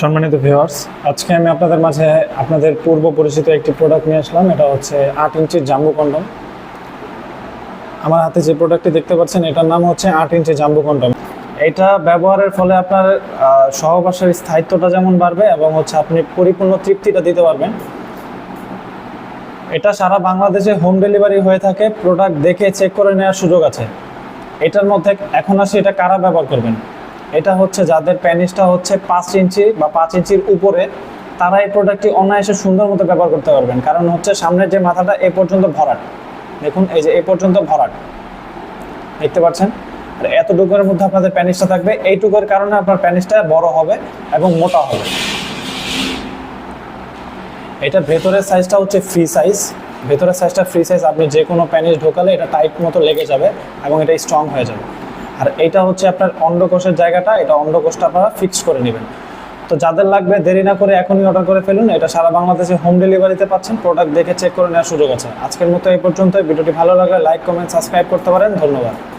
সম্মানিত ভিউয়ার্স আজকে আমি আপনাদের মাঝে আপনাদের পূর্ব পরিচিত একটি প্রোডাক্ট নিয়ে আসলাম, এটা হচ্ছে আট ইঞ্চির জাম্বু কন্ডম আমার হাতে যে প্রোডাক্টটি দেখতে পাচ্ছেন, এটার নাম হচ্ছে আট ইঞ্চি জাম্বু কন্ডম এটা ব্যবহারের ফলে আপনার সহবাসের স্থায়িত্বটা যেমন বাড়বে এবং হচ্ছে আপনি পরিপূর্ণ তৃপ্তিটা দিতে পারবেন। এটা সারা বাংলাদেশে হোম ডেলিভারি হয়ে থাকে প্রোডাক্ট দেখে চেক করে নেওয়ার সুযোগ আছে। এটার মধ্যে এখন আসি, এটা কারা ব্যবহার করবেন? এটা হচ্ছে যাদের প্যানিসটা হচ্ছে পাঁচ ইঞ্চি বা পাঁচ ইঞ্চির উপরে, তারা এই প্রোডাক্টটি অনায়াসে সুন্দর মতো ব্যবহার করতে পারবেন। কারণ হচ্ছে সামনের যে মাথাটা এ পর্যন্ত ভরাট। দেখুন, এই যে এ পর্যন্ত ভরাট। দেখতে পাচ্ছেন? আর এতটুকুর মধ্যে আপনাদের প্যানিসটা থাকবে। এইটুকুর কারণে আপনার প্যানিসটা বড় হবে এবং মোটা হবে। এটা ভেতরের সাইজটা হচ্ছে ফ্রি সাইজ ভেতরের সাইজটা ফ্রি সাইজ আপনি যে কোনো প্যানিস ঢোকালে এটা টাইট মতো লেগে যাবে এবং এটা স্ট্রং হয়ে যাবে। আর এটা হচ্ছে আপনার অন্ডকোষের জায়গাটা, এটা অন্ডকোষটা আপনারা ফিক্স করে নেবেন। তো যাদের লাগবে, দেরি না করে এখনই অর্ডার করে ফেলুন। এটা সারা বাংলাদেশে হোম ডেলিভারিতে পাচ্ছেন প্রোডাক্ট দেখে চেক করে নেওয়ার সুযোগ আছে। আজকের মতো এই পর্যন্ত ভিডিওটি ভালো লাগলে লাইক কমেন্ট সাবস্ক্রাইব করতে পারেন। ধন্যবাদ।